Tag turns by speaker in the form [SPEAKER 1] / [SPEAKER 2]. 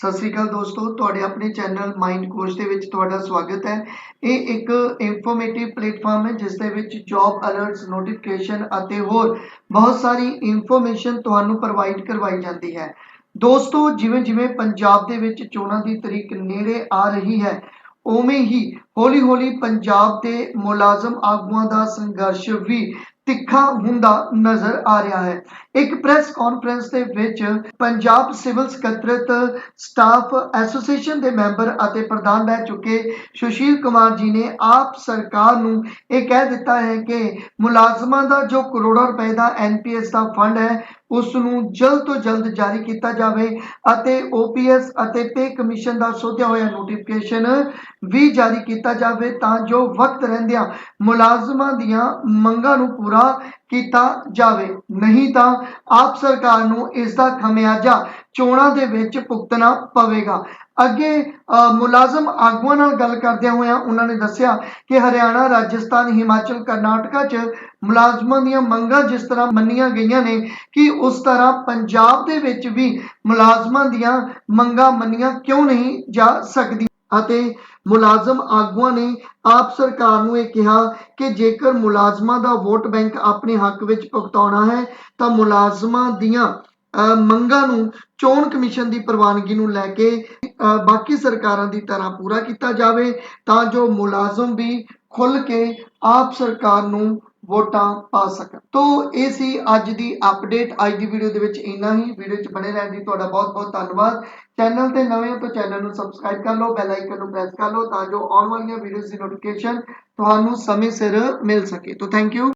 [SPEAKER 1] ਸਤਿ ਸ੍ਰੀ ਅਕਾਲ ਦੋਸਤੋ, ਤੁਹਾਡੇ ਆਪਣੇ ਚੈਨਲ ਮਾਈਂਡ ਕੋਚ ਦੇ ਵਿੱਚ ਤੁਹਾਡਾ ਸਵਾਗਤ ਹੈ। ਇਹ ਇੱਕ ਇਨਫੋਰਮੇਟਿਵ ਪਲੇਟਫਾਰਮ ਹੈ, ਜਿਸ ਦੇ ਵਿੱਚ ਜੌਬ ਅਲਰਟਸ ਨੋਟੀਫਿਕੇਸ਼ਨ ਅਤੇ ਹੋਰ ਬਹੁਤ ਸਾਰੀ ਇਨਫੋਰਮੇਸ਼ਨ ਤੁਹਾਨੂੰ ਪ੍ਰੋਵਾਈਡ ਕਰਵਾਈ ਜਾਂਦੀ ਹੈ। ਦੋਸਤੋ, ਜਿਵੇਂ ਜਿਵੇਂ ਪੰਜਾਬ ਦੇ ਵਿੱਚ ਚੋਣਾਂ ਦੀ ਤਰੀਕ ਨੇੜੇ ਆ ਰਹੀ ਹੈ, ਉਵੇਂ ਹੀ ਹੌਲੀ-ਹੌਲੀ ਪੰਜਾਬ ਦੇ ਮੁਲਾਜ਼ਮ ਆਗੂਆਂ ਦਾ ਸੰਘਰਸ਼ ਵੀ ਤਿੱਖਾ ਹੁੰਦਾ ਨਜ਼ਰ ਆ ਰਿਹਾ ਹੈ। ਇੱਕ ਪ੍ਰੈਸ ਕਾਨਫਰੰਸ ਦੇ ਵਿੱਚ ਪੰਜਾਬ ਸਿਵਲ ਸਕੱਤਰਤ ਸਟਾਫ ਐਸੋਸੀਏਸ਼ਨ ਦੇ ਮੈਂਬਰ ਅਤੇ ਪ੍ਰਧਾਨ ਰਹਿ ਚੁੱਕੇ ਸੁਸ਼ੀਲ ਕੁਮਾਰ ਜੀ ਨੇ ਆਪ ਸਰਕਾਰ ਨੂੰ ਇਹ ਕਹਿ ਦਿੱਤਾ ਹੈ ਕਿ ਮੁਲਾਜ਼ਮਾਂ ਦਾ ਜੋ ਕਰੋੜਾਂ ਰੁਪਏ ਦਾ ਐਨਪੀਐਸ ਦਾ ਫੰਡ ਹੈ ਉਸ ਨੂੰ ਜਲਦ ਤੋਂ ਜਲਦ ਜਾਰੀ ਕੀਤਾ ਜਾਵੇ ਅਤੇ ਓਪੀਐਸ ਅਤੇ ਪੇ ਕਮਿਸ਼ਨ ਦਾ ਸੋਧਿਆ ਹੋਇਆ ਨੋਟੀਫਿਕੇਸ਼ਨ ਵੀ ਜਾਰੀ ਕੀਤਾ ਜਾਵੇ ਤਾਂ ਜੋ ਵਕਤ ਰਹਿੰਦਿਆਂ ਮੁਲਾਜ਼ਮਾਂ ਦੀਆਂ ਮੰਗਾਂ ਨੂੰ ਪੂਰਾ ਕੀਤਾ ਜਾਵੇ। ਨਹੀਂ ਤਾਂ ਆਪ ਸਰਕਾਰ ਨੂੰ ਇਸ ਦਾ ਖਮਿਆਜਾ ਚੋਣਾਂ ਦੇ ਵਿੱਚ ਭੁਗਤਣਾ ਪਵੇਗਾ। ਅੱਗੇ ਮੁਲਾਜ਼ਮ ਆਗੂਆਂ ਨਾਲ ਗੱਲ ਕਰਦਿਆਂ ਹੋਇਆਂ ਉਹਨਾਂ ਨੇ ਦੱਸਿਆ ਕਿ ਹਰਿਆਣਾ, ਰਾਜਸਥਾਨ, ਹਿਮਾਚਲ, ਕਰਨਾਟਕਾ 'ਚ ਮੁਲਾਜ਼ਮਾਂ ਦੀਆਂ ਮੰਗਾਂ ਜਿਸ ਤਰ੍ਹਾਂ ਮੰਨੀਆਂ ਗਈਆਂ ਨੇ ਕਿ ਉਸ ਤਰ੍ਹਾਂ ਪੰਜਾਬ ਦੇ ਵਿੱਚ ਵੀ ਮੁਲਾਜ਼ਮਾਂ ਦੀਆਂ ਮੰਗਾਂ ਮੰਨੀਆਂ ਕਿਉਂ ਨਹੀਂ ਜਾ ਸਕਦੀਆਂ? ਅਤੇ ਮੁਲਾਜ਼ਮ ਆਗੂਆਂ ਨੇ ਆਪ ਸਰਕਾਰ ਨੂੰ ਇਹ ਕਿਹਾ ਕਿ ਜੇਕਰ ਮੁਲਾਜ਼ਮਾਂ ਦਾ ਵੋਟ ਬੈਂਕ ਆਪਣੇ ਹੱਕ ਵਿੱਚ ਭੁਗਤਾਉਣਾ ਹੈ, ਤਾਂ ਮੁਲਾਜ਼ਮਾਂ ਦੀਆਂ ਮੰਗਾਂ ਨੂੰ, ਚੋਣ ਕਮਿਸ਼ਨ ਦੀ ਪ੍ਰਵਾਨਗੀ ਨੂੰ ਲੈ ਕੇ ਬਾਕੀ ਸਰਕਾਰਾਂ ਦੀ ਤਰ੍ਹਾਂ ਪੂਰਾ ਕੀਤਾ ਜਾਵੇ ਤਾਂ ਜੋ ਮੁਲਾਜ਼ਮ ਵੀ ਖੁੱਲ ਕੇ ਆਪ ਸਰਕਾਰ ਨੂੰ ਵੋਟਾਂ ਪਾ ਸਕਣ। ਤੋਂ, ਇਹ ਸੀ ਅੱਜ ਦੀ ਅਪਡੇਟ ਅੱਜ ਦੀ ਵੀਡੀਓ ਦੇ ਵਿੱਚ ਇੰਨਾ ਹੀ। ਵੀਡੀਓ 'ਚ ਬਣੇ ਰਹਿਣ ਦੀ ਤੁਹਾਡਾ ਬਹੁਤ ਬਹੁਤ ਧੰਨਵਾਦ। ਚੈਨਲ ਤੇ ਨਵੇਂ ਹੋ ਤਾਂ ਚੈਨਲ ਨੂੰ ਸਬਸਕ੍ਰਾਈਬ ਕਰ ਲਓ ਬੈਲ ਆਈਕਨ ਨੂੰ ਪ੍ਰੈਸ ਕਰ ਲਓ ਤਾਂ ਜੋ ਆਉਣ ਵਾਲੀਆਂ ਵੀਡੀਓਜ਼ ਦੀ ਨੋਟੀਫਿਕੇਸ਼ਨ ਤੁਹਾਨੂੰ ਸਮੇਂ ਸਿਰ ਮਿਲ ਸਕੇ। ਤੋਂ ਥੈਂਕ ਯੂ